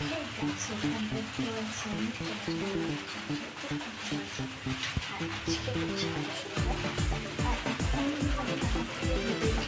Thank you.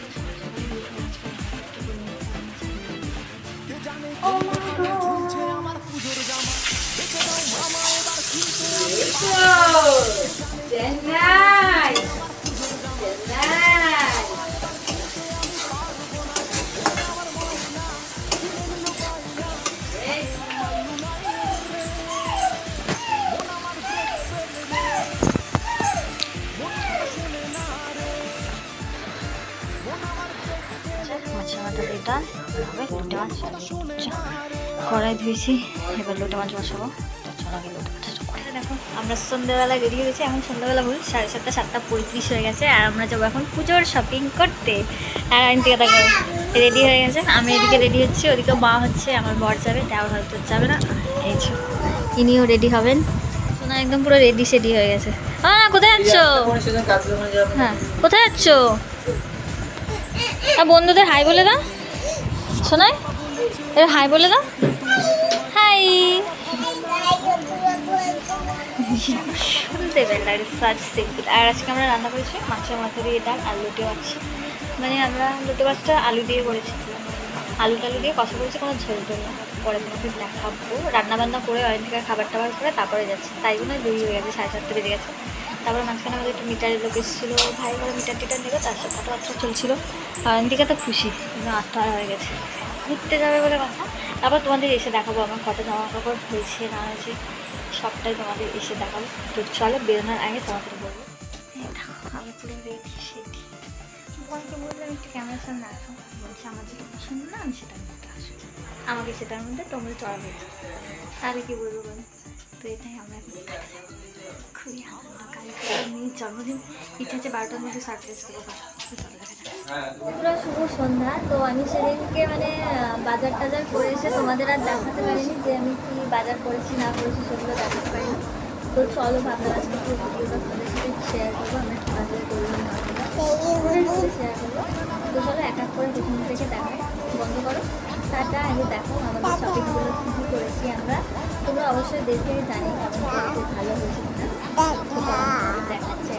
মাছ কড়াই ধুয়েছি, এবার লোটে মাছ বসাবো। দেখো। আমরা সন্ধ্যেবেলা হয়ে গেছি এখন সন্ধ্যাবেলা ভুল সাড়ে সাতটা সাতটা পঁয়ত্রিশ হয়ে গেছে, আর আমরা যাব এখন পুজোর শপিং করতে। আর আইনটিকে দেখো, রেডি হয়ে গেছে। আমি এদিকে রেডি হচ্ছি, ওদিকে মা হচ্ছে, আমার বর যাবে, দেওয়ার হয়তো যাবে না। এই ইনিও রেডি হবেন। সোনা একদম পুরো রেডি সেডি হয়ে গেছে। হ্যাঁ কোথায় যাচ্ছ হ্যাঁ কোথায় যাচ্ছ বন্ধুদের হাই বলে দাও। শোনাই এবার হাই বলে দাও। হাই। শুনতে পেলাম আর আজকে আমরা রান্না করেছি মাছের মাথা দিয়ে ডাল আর লুটে মাছ। মানে আমরা লুটে মাছটা আলু দিয়ে করেছি। আলু টালু দিয়ে কষা করেছি কোনো ঝোল টোল না। পরে তোমাকে দেখাবো। রান্না বান্না করে অনেক থেকে খাবার টাবার করে তারপরে যাচ্ছে। তাই জন্য দেরি হয়ে গেছে, সাড়ে চারটে বেজে গেছে। তারপরে মাঝখানে আমাদের একটু মিটারের লোক এসেছিল। ভাই করে মিটার টিটার নেবে, তার সাথে কথাবার্তা চলছিল। আর দিকে তো খুশি আটটা হয়ে গেছে। ঘুরতে যাবে বলে কথা। তারপর তোমাদের এসে দেখাবো আমার কত জামা কাপড় হয়েছে, না হয়েছে, সবটাই তোমাদের এসে দেখাবো। তো চলো বেরোনোর আগে তোমাদের বলব আমি একটু বলছে, আমার পছন্দ না, আমি সেটার মধ্যে আসো আমাকে সেটার মধ্যে তোমরা চড়াবে আরে কি বলব বলো? তো এটাই আমরা। খুবই আনন্দ কালকে জন্মদিন। ইচ্ছা হচ্ছে বারোটার মধ্যে সারপ্রাইজ দেবো। পুরো শুভ সন্ধ্যা। তো আমি সেদিনকে মানে বাজার টাজার করে এসে তোমাদের আর দেখাতে পারিনি যে আমি কি বাজার করেছি, না করেছি সেগুলো দেখাতে পারিনি। তো চলো, ভাবলাম আজকে একটু ভিডিওটা তোমাদের সাথে শেয়ার করব আমি বাজারে করলাম শেয়ার করব তো চলো, এক এক করে প্রথম থেকে দেখাই। বন্ধ করো। টাটা, আগে দেখো আমাদের শপিংগুলো কী করেছি আমরা। তোমরা অবশ্যই দেখে জানি কেমন ভালো হয়েছে দেখাচ্ছি।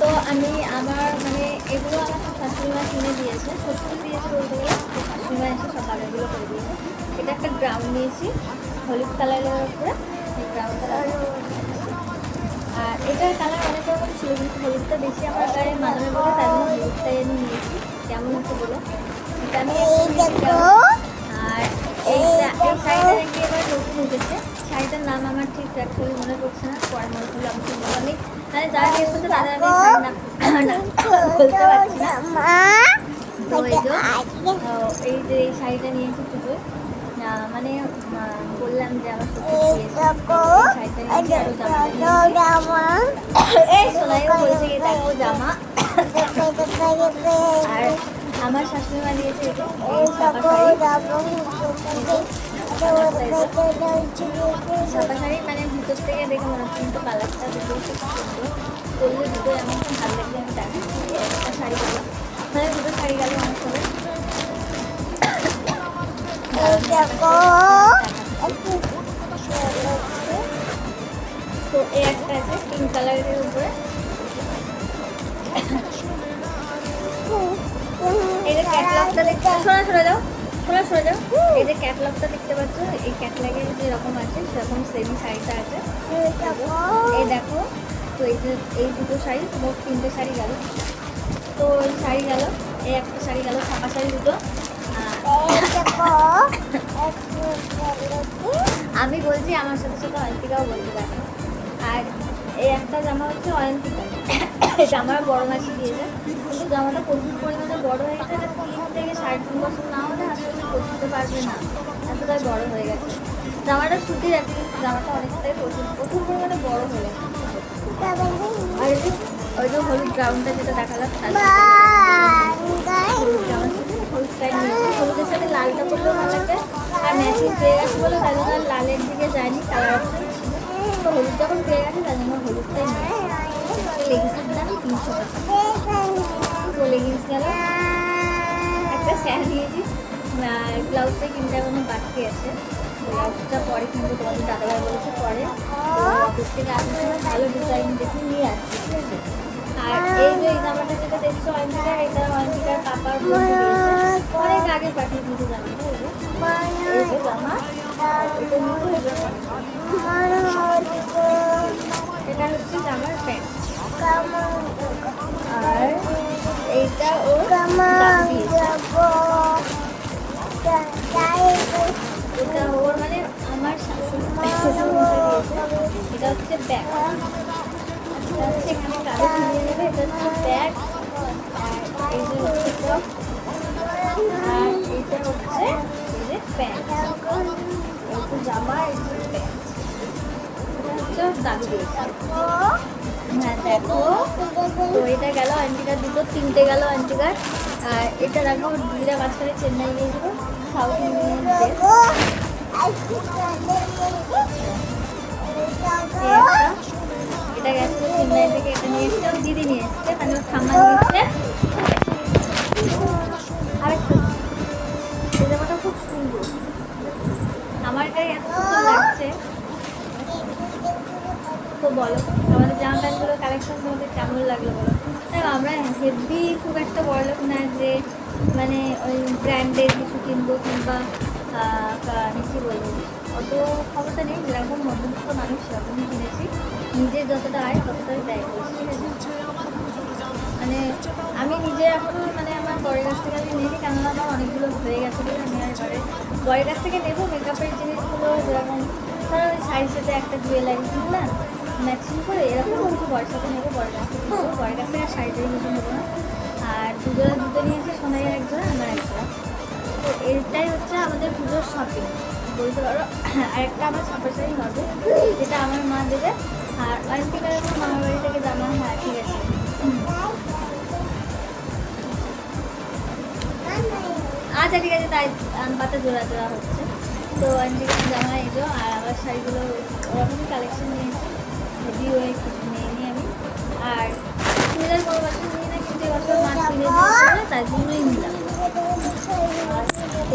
তো আমি আমার মানে এগুলো সব শাশুড়িমা কিনে দিয়েছে। শ্বশুর দিয়েছে বলতে গেলে শাশুড়িমা এসে সব বাজারগুলো করে দিয়েছে। এটা একটা গ্রাউন্ড নিয়েছি, হলুদ কালারের উপরে। গ্রাউন্ড কালার আর এটার কালার অনেক রকম ছিল, কিন্তু হলুদটা বেশি আমার গায়ে মানাবে বলে তার জন্য হলুদটাই আমি নিয়েছি। কেমন হচ্ছে বলো? আর এই নাকি এবার নতুন উঠেছে। শাড়িটার নাম আমার ঠিক অ্যাকচুয়ালি মনে পড়ছে না পরে মনে করলে অবশ্যই আমি। মানে যারা জিজ্ঞেস করছে তাদের আমি বলতে পারছি না। এই যে এই শাড়িটা নিয়েছি পুজোয় মানে বললাম যে আমার জামা আর আমার শাশুড়ি মা দিয়েছে ছাপা শাড়ি মানে ভিতর থেকে দেখে মনে হচ্ছে কিন্তু কালারটা শাড়ি দুটো শাড়ি গেল আমার সঙ্গে তো এই একটা আছে পিঙ্ক কালারের উপরে দেখতে শোনা সরে যাও। সরে যাও এই যে ক্যাটলগটা দেখতে পাচ্ছ এই ক্যাটলগে যেরকম আছে সেরকম সেমি শাড়িটা আছে। এই দেখো। তো এই যে এই দুটো শাড়ি মোট তিনটে শাড়ি গেল। তো এই শাড়ি গেল এই একটা শাড়ি গেল ছাপা শাড়ি দুটো। আমি বলছি আমার সাথে সাথে অয়ন্তিকাও বলতে দেখো আর এই একটা জামা হচ্ছে অয়ন্তিকা। এটা আমার বড় মাসি দিয়েছে। কিন্তু জামাটা প্রচুর পরিমাণে বড় হয়ে গেছে তিন থেকে সাড়ে তিন বছর হলে পারবে না, এতটাই বড় হয়ে গেছে। জামাটা সুতির আছে, কিন্তু জামাটা অনেকটাই প্রচুর প্রচুর পরিমাণে বড় হয়ে গেছে। আর ওই যে হলুদ গ্রাউন্ডটা যেটা দেখালাম হলুদের সাথে লালটা করলেও ভালো লাগবে আর ম্যাচিং পেয়ে গেছে বলে লালের দিকে যায়নি কালার তো হলুদ যখন পেয়ে গেছে তাই জন্য হলুদটাই লেগিংসের দাম তিনশো টাকা। গেল। একটা স্যার নিয়েছি ব্লাউজটা কিনতে এখনও বাকি আছে। ব্লাউজটা পরে কিন্তু তোমাদের দাদাভাই বলেছে পরে। অফিস থেকে সময় ভালো ডিজাইন দেখে নিয়ে আসছি আর এই যে এই জামাটা যেটা দেখছ, অয়ন্তিকার, এটা অয়ন্তিকার পাপার অনেক আগে পাঠিয়ে যে জামা, এটা হচ্ছে জামার প্যান্ট। আর এইটা ও দিয়েছে। এটা ওর মানে আমার এটা হচ্ছে ব্যাগ। এটা হচ্ছে এখানে নেবে এটা হচ্ছে ব্যাগ। আর এই যে হচ্ছে টপ আর এইটা হচ্ছে এই যে প্যান্ট জামা এই যে প্যান্ট এটা হচ্ছে দাদু হ্যাঁ দেখো। তো এটা গেল আন্টিকার দুটো তিনটে গেল আন্টিকার। আর এটা দেখো দিদিরা মাঝখানে চেন্নাই গিয়েছিল সাউথ এটা গেছিল চেন্নাই থেকে এটা নিয়ে এসছে দিদি নিয়ে এসছে মানে ওর ঠাম্মা নিয়ে আরেকটা জামাটা খুব সুন্দর আমার গায়ে এত সুন্দর লাগছে তো বলো, আমাদের জামা প্যান্টগুলো কালেকশন তোমাদের কেমন লাগল বলো? দেখ আমরা হেভি খুব একটা বড় লোক না যে মানে ওই ব্র্যান্ডের কিছু কিনবো কিংবা কা- বলব। অত ক্ষমতা নেই, যেরকম মধ্যবিত্ত মানুষ সেরকমই কিনেছি। নিজের যতটা আয়, ততটাই ব্যয় করছি। ঠিক আছে মানে আমি নিজে এখন মানে আমার বরের কাছ থেকে আমি নিই কেননা আমার অনেকগুলো হয়ে গেছে বলে আমি আর বরের কাছ থেকে নেব মেকআপের জিনিসগুলো যেরকম, ধরো ওই শাড়ির সাথে একটা জুয়েলারি কিনলাম ম্যাচিং করে এরকম কিছু বরের সাথে নেব, বরের কাছ থেকে বরের কাছ থেকে আর শাড়িটাই কিছু নেব না। আর দুজোড়া দুটো নিয়েছি সোনাইয়ের একজোড়া আমার একজোড়া তো এটাই হচ্ছে আমাদের পুজোর শপিং বলতে পারো আর একটা আমার ছাপা শাড়ি হবে, যেটা আমার মা দেবে। আর অনেকটা এখন মামার বাড়ি থেকে জামা হ্যাঁ ঠিক আছে। আচ্ছা ঠিক আছে, তাই পাতা জোড়া জোড়া হচ্ছে। তো আন্টিকে জামা এলো, আর আমার শাড়িগুলো ওরকমই কালেকশন নিয়েছি। নিলাম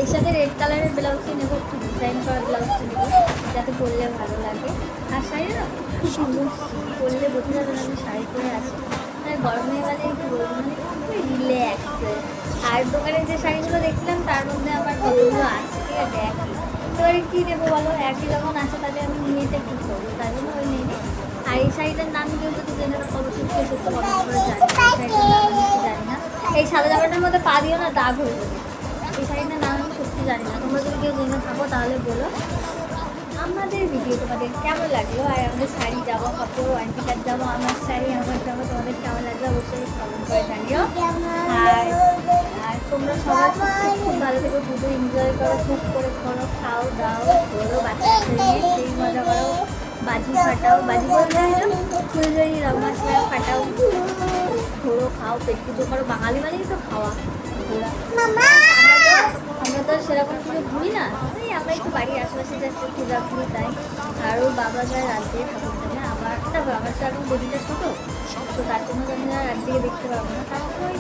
এর সাথে রেড কালারের ব্লাউজই নেব, একটু ডিজাইন করা ব্লাউজটা নেব, যাতে পরলে ভালো লাগে। আর শাড়ি না, খুব সুন্দর। পরলে বোঝা যাবে না আমি শাড়ি পরে আছি। মানে গরমে গেলে একটু মানে খুবই রিল্যাক্স আর দোকানে যে শাড়িগুলো দেখছিলাম তার মধ্যে আমার কতগুলো আছে, ঠিক আছে? একই। এবারে কী নেব বলো? একই যখন আছে তাহলে আমি নিয়েতে কী করব। তার জন্য ওই নিয়ে নিই। আর এই শাড়িটার নাম কেউ যদি জেনে রাখো অবশ্যই করতে করে জানি এই সাদা জামাটার মধ্যে পা দিও না, দাগ হয়ে যাবে। এই শাড়িটার নাম আমি সত্যি জানি না। তোমরা যদি কেউ জেনে থাকো, তাহলে বলো। আমাদের ভিডিও তোমাদের কেমন লাগল? আর আমাদের শাড়ি জামা কাপড় আন্টিকার জামা আমার শাড়ি, আমার জামা তোমাদের কেমন লাগল অবশ্যই কমেন্ট করে জানিও। আর আর তোমরা সবাই খুব ভালো থেকো পুজো এনজয় করো, খুব করে করো খাও, দাও ঘোরো বাচ্চা সেই মজা করো। বাজি ফাটাও বাজি বলতে ফুলঝড়ি রং মশলা ফাটাও ঘোরো খাও পেট পুজো করো বাঙালি মানেই তো খাওয়া। আমরা তো- সেরকম পুজো ঘুরি না। এই আমরা একটু বাড়ির আশেপাশে যাচ্ছি পূজা ঘুরি তাই। আরও বাবা যায় রাত দিয়ে ঠাকুর জানে আবার দেখো আমার তো এখন বডিটা ছোটো তো তার জন্য আমি আর রাত দিকে দেখতে পারব না। তারপর ওই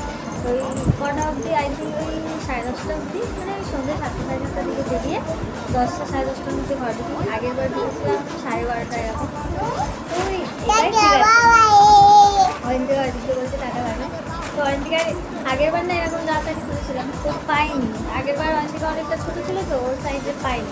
ওই কটা অবধি আই থিঙ্ক ওই সাড়ে দশটা অবধি মানে ওই সন্ধ্যে সাতটা সাড়ে সাতটার দিকে বেরিয়ে দশটা সাড়ে দশটার মধ্যে ঘর ঢুকি আগের বার দিয়েছিলাম সাড়ে বারোটায় এরকম তো অরিন্দিকা অরিন্দিকা বলতে টাকা পাবে তো অরিন্দিকার আগের বার না এরকম দাঁত আমি খুঁজেছিলাম তো পাইনি। আগের বার অরিন্দিকা অনেকটা ছোটো ছিল তো, ওর সাইজে পাইনি।